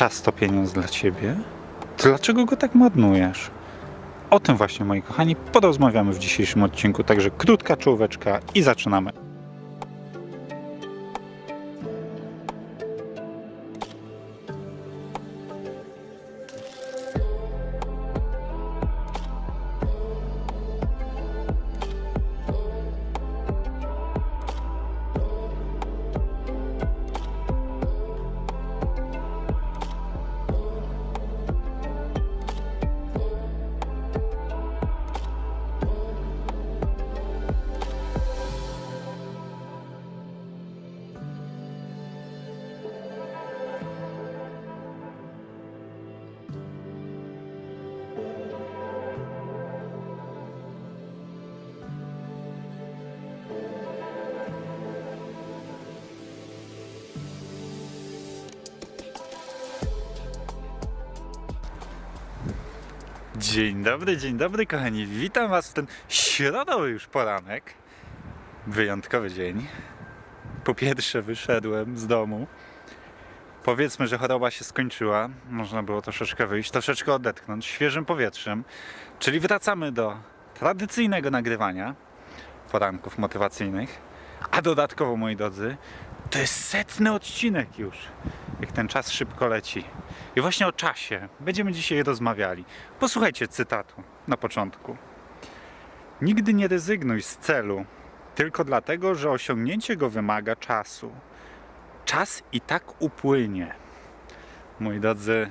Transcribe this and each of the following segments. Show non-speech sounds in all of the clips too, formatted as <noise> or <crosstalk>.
czas to pieniądz dla ciebie? Dlaczego go tak marnujesz? O tym właśnie, moi kochani, porozmawiamy w dzisiejszym odcinku, także krótka czołóweczka i zaczynamy. Dzień dobry, dzień dobry, kochani. Witam Was w ten środowy już poranek. Wyjątkowy dzień. Po pierwsze, wyszedłem z domu. Powiedzmy, że choroba się skończyła. Można było troszeczkę wyjść, troszeczkę odetchnąć świeżym powietrzem. Czyli wracamy do tradycyjnego nagrywania poranków motywacyjnych. A dodatkowo, moi drodzy, to jest setny odcinek już. Jak ten czas szybko leci. I właśnie o czasie będziemy dzisiaj rozmawiali. Posłuchajcie cytatu na początku. Nigdy nie rezygnuj z celu, tylko dlatego, że osiągnięcie go wymaga czasu. Czas i tak upłynie. Moi drodzy,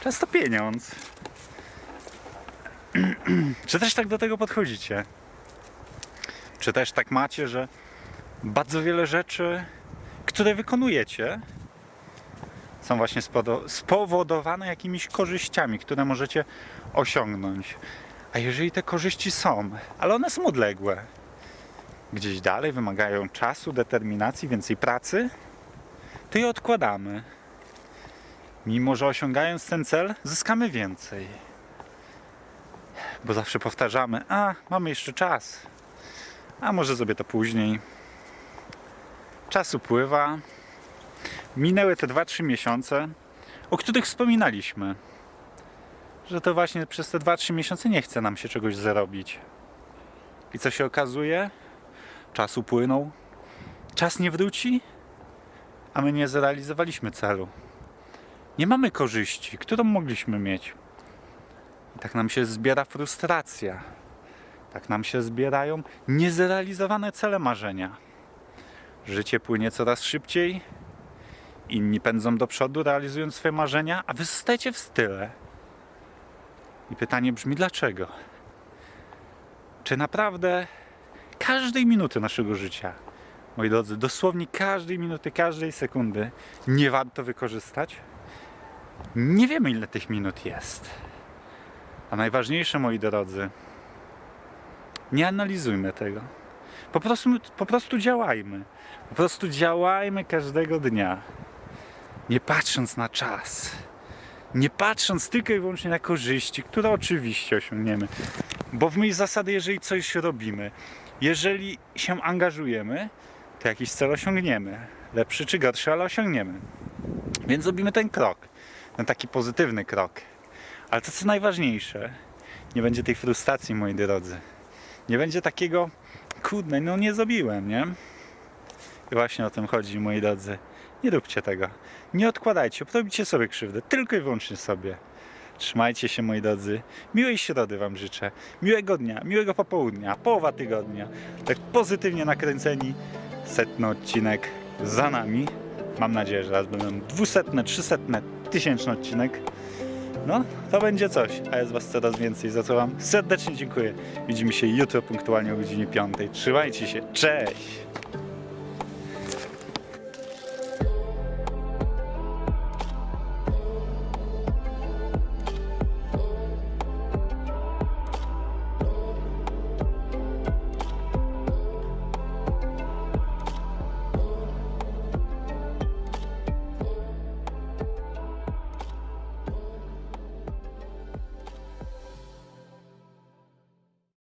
czas to pieniądz. <clears throat> Czy też tak do tego podchodzicie? Czy też tak macie, że bardzo wiele rzeczy, które wykonujecie, są właśnie spowodowane jakimiś korzyściami, które możecie osiągnąć. A jeżeli te korzyści są, ale one są odległe, gdzieś dalej wymagają czasu, determinacji, więcej pracy, to je odkładamy. Mimo, że osiągając ten cel, zyskamy więcej. Bo zawsze powtarzamy, a mamy jeszcze czas, a może zrobię to później. Czas upływa, minęły te 2-3 miesiące, o których wspominaliśmy. Że to właśnie przez te 2-3 miesiące nie chce nam się czegoś zarobić. I co się okazuje? Czas upłynął, czas nie wróci, a my nie zrealizowaliśmy celu. Nie mamy korzyści, którą mogliśmy mieć. I tak nam się zbiera frustracja. Tak nam się zbierają niezrealizowane cele marzenia. Życie płynie coraz szybciej, Inni pędzą do przodu, realizując swoje marzenia, a wy zostajecie w style. I pytanie brzmi dlaczego? Czy naprawdę każdej minuty naszego życia, moi drodzy, dosłownie każdej minuty, każdej sekundy nie warto wykorzystać? Nie wiemy ile tych minut jest. A najważniejsze, moi drodzy, nie analizujmy tego. Po prostu, po prostu działajmy. Po prostu działajmy każdego dnia nie patrząc na czas, nie patrząc tylko i wyłącznie na korzyści, które oczywiście osiągniemy, bo w myśl zasady, jeżeli coś robimy, jeżeli się angażujemy, to jakiś cel osiągniemy. Lepszy czy gorszy, ale osiągniemy. Więc zrobimy ten krok, ten taki pozytywny krok. Ale to co najważniejsze, nie będzie tej frustracji, moi drodzy. Nie będzie takiego, kurde, no nie zrobiłem, nie? Właśnie o tym chodzi, moi drodzy. Nie róbcie tego. Nie odkładajcie, robicie sobie krzywdę. Tylko i wyłącznie sobie. Trzymajcie się, moi drodzy. Miłej środy Wam życzę. Miłego dnia, miłego popołudnia, połowa tygodnia. Tak pozytywnie nakręceni. Setny odcinek za nami. Mam nadzieję, że raz będą dwusetne, trzysetne, tysięczny odcinek. No, to będzie coś, a jest Was coraz więcej, za co Wam serdecznie dziękuję. Widzimy się jutro punktualnie o godzinie 5. Trzymajcie się, cześć!